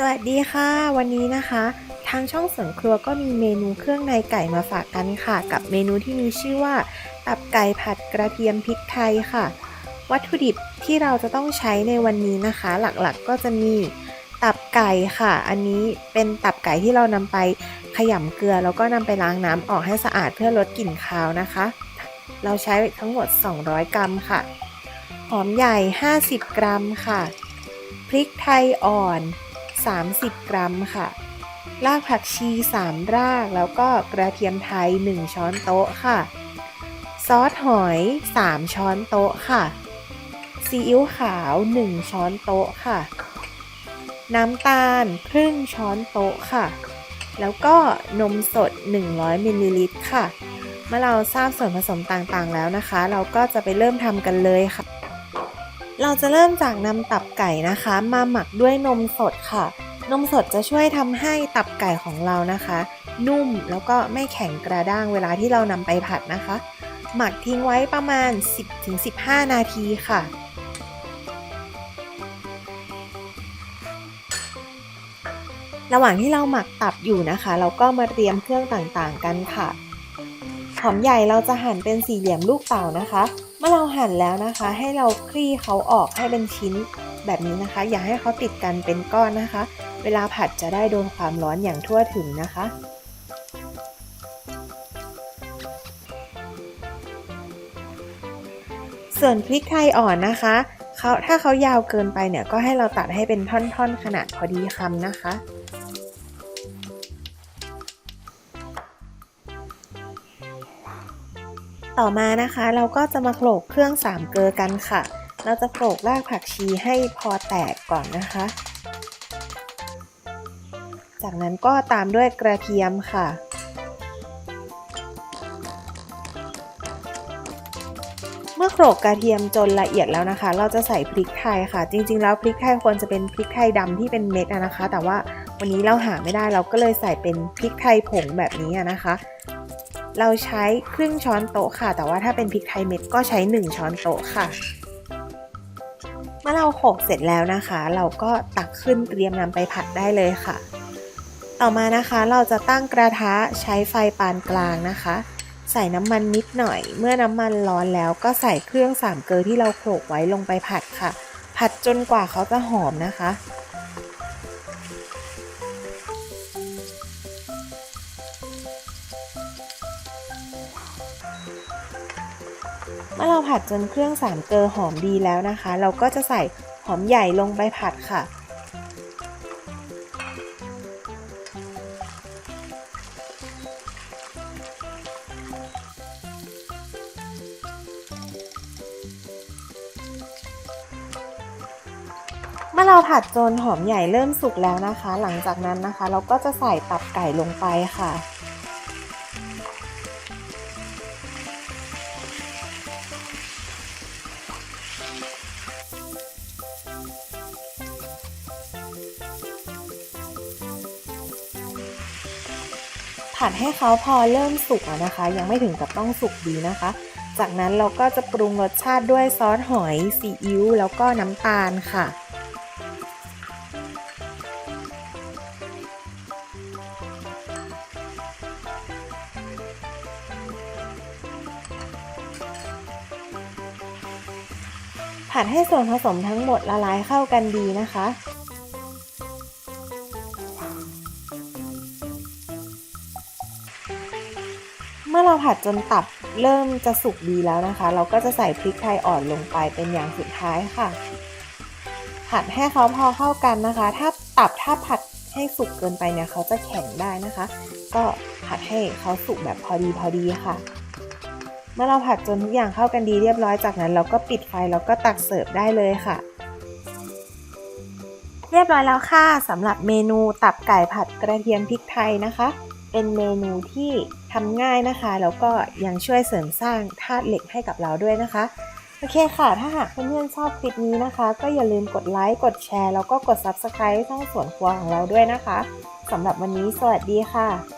สวัสดีค่ะ วันนี้นะคะ ทางช่องสวนครัวก็มีเมนูเครื่องในไก่มาฝากกันค่ะ กับเมนูที่มีชื่อว่า ตับไก่ผัดกระเทียมพริกไทยค่ะ วัตถุดิบที่เราจะต้องใช้ในวันนี้นะคะ หลักๆก็จะมีตับไก่ค่ะ อันนี้เป็นตับไก่ที่เรานำไปขยำเกลือ แล้วก็นำไปล้างน้ำออกให้สะอาดเพื่อลดกลิ่นคาวนะคะ เราใช้ทั้งหมด 200 กรัมค่ะ หอมใหญ่ 50 กรัมค่ะ พริกไทยอ่อน 30 กรัมค่ะรากผักชี 3 รากแล้วก็กระเทียมไทย 1 ช้อนโต๊ะค่ะ ซอสหอย 3 ช้อนโต๊ะค่ะ ซีอิ๊วขาว 1 ช้อนโต๊ะค่ะ น้ำตาลครึ่งช้อนโต๊ะค่ะ แล้วก็นมสด 100มิลลิลิตรค่ะ เมื่อเราทราบส่วนผสมต่างๆแล้วนะคะ เราก็จะไปเริ่มทำกันเลยค่ะ เราจะเริ่มจากนำตับไก่นะคะ มาหมักด้วยนมสดค่ะ นมสดจะช่วยทำให้ตับไก่ของเรานะคะ นุ่มแล้วก็ไม่แข็งกระด้างเวลาที่เรานำไปผัดนะคะ หมักทิ้งไว้ประมาณ 10-15 นาทีค่ะระหว่างที่เราหมักตับอยู่นะคะ เราก็มาเตรียมเครื่องต่างๆกันค่ะหอมใหญ่เราจะหั่นเป็นสี่เหลี่ยมลูกเต๋านะคะ เมื่อเราหั่นแล้วนะคะ ให้เราคลี่เขาออกให้เป็นชิ้นแบบนี้นะคะ อย่าให้เขาติดกันเป็นก้อนนะคะ เวลาผัดจะได้โดนความร้อนอย่างทั่วถึงนะคะ ส่วนพริกไทยอ่อนนะคะเขาถ้าเขายาวเกินไปเนี่ยก็ให้เราตัดให้เป็นท่อนๆ ขนาดพอดีคำนะคะ ต่อมานะคะเราก็จะมาโขลกเครื่องสามเกลือกันค่ะ เราจะโขลกรากผักชีให้พอแตกก่อนนะคะ จากนั้นก็ตามด้วยกระเทียมค่ะ เมื่อโขลกกระเทียมจนละเอียดแล้วนะคะ เราจะใส่พริกไทยค่ะ จริง ๆ แล้วพริกไทยควรจะเป็นพริกไทยดำที่เป็นเม็ดนะคะ แต่ว่าวันนี้เราหาไม่ได้เราก็เลยใส่เป็นพริกไทยผงแบบนี้นะคะ เราใช้ครึ่งช้อนโต๊ะค่ะ แต่ว่าถ้าเป็นพริกไทยเม็ดก็ใช้ 1 ช้อนโต๊ะค่ะเมื่อเราโขลกเสร็จแล้วนะคะ เราก็ตักขึ้นเตรียมนำไปผัดได้เลยค่ะ ต่อมานะคะเราจะตั้งกระทะใช้ไฟปานกลางนะคะ ใส่น้ำมันนิดหน่อย เมื่อน้ำมันร้อนแล้วก็ใส่เครื่องสามเกลือที่เราโขลกไว้ลงไปผัดค่ะ ผัดจนกว่าเขาจะหอมนะคะ เมื่อเราผัดจนเครื่องสามเกลอหอมดีแล้วนะคะ เราก็จะใส่หอมใหญ่ลงไปผัดค่ะ มื่อเราผัดจนหอมใหญ่เริ่มสุกแล้วนะคะ หลังจากนั้นนะคะ เราก็จะใส่ตับไก่ลงไปค่ะ ผัดให้เขาพอเริ่มสุกนะคะ ยังไม่ถึงกับต้องสุกดีนะคะ จากนั้นเราก็จะปรุงรสชาติด้วยซอสหอยซีอิ๊วแล้วก็น้ำตาลค่ะ ผัดให้ส่วนผสมทั้งหมดละลายเข้ากันดีนะคะ เมื่อเราผัดจนตับเริ่มจะสุกดีแล้วนะคะ เราก็จะใส่พริกไทยอ่อนลงไปเป็นอย่างสุดท้ายค่ะ ผัดให้เขาพอเข้ากันนะคะ ถ้าตับถ้าผัดให้สุกเกินไปเนี่ยเขาจะแข็งได้นะคะ ก็ผัดให้เขาสุกแบบพอดีพอดีค่ะ เมื่อเราผัดจนทุกอย่างเข้ากันดีเรียบร้อยจากนั้น เราก็ปิดไฟแล้วก็ตักเสิร์ฟได้เลยค่ะ เรียบร้อยแล้วค่ะสำหรับเมนูตับไก่ผัดกระเทียมพริกไทยนะคะ เป็นเมนูที่ทำง่ายนะคะ แล้วก็ยังช่วยเสริมสร้างธาตุเหล็กให้กับเราด้วยนะคะโอเคค่ะ ถ้าหากเพื่อนๆชอบคลิปนี้นะคะ ก็อย่าลืมกดไลค์ กดแชร์ แล้วก็กด Subscribe ช่องสวนครัวของเราด้วยนะคะ สำหรับวันนี้สวัสดีค่ะ